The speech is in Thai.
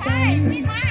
ได้ไม่มา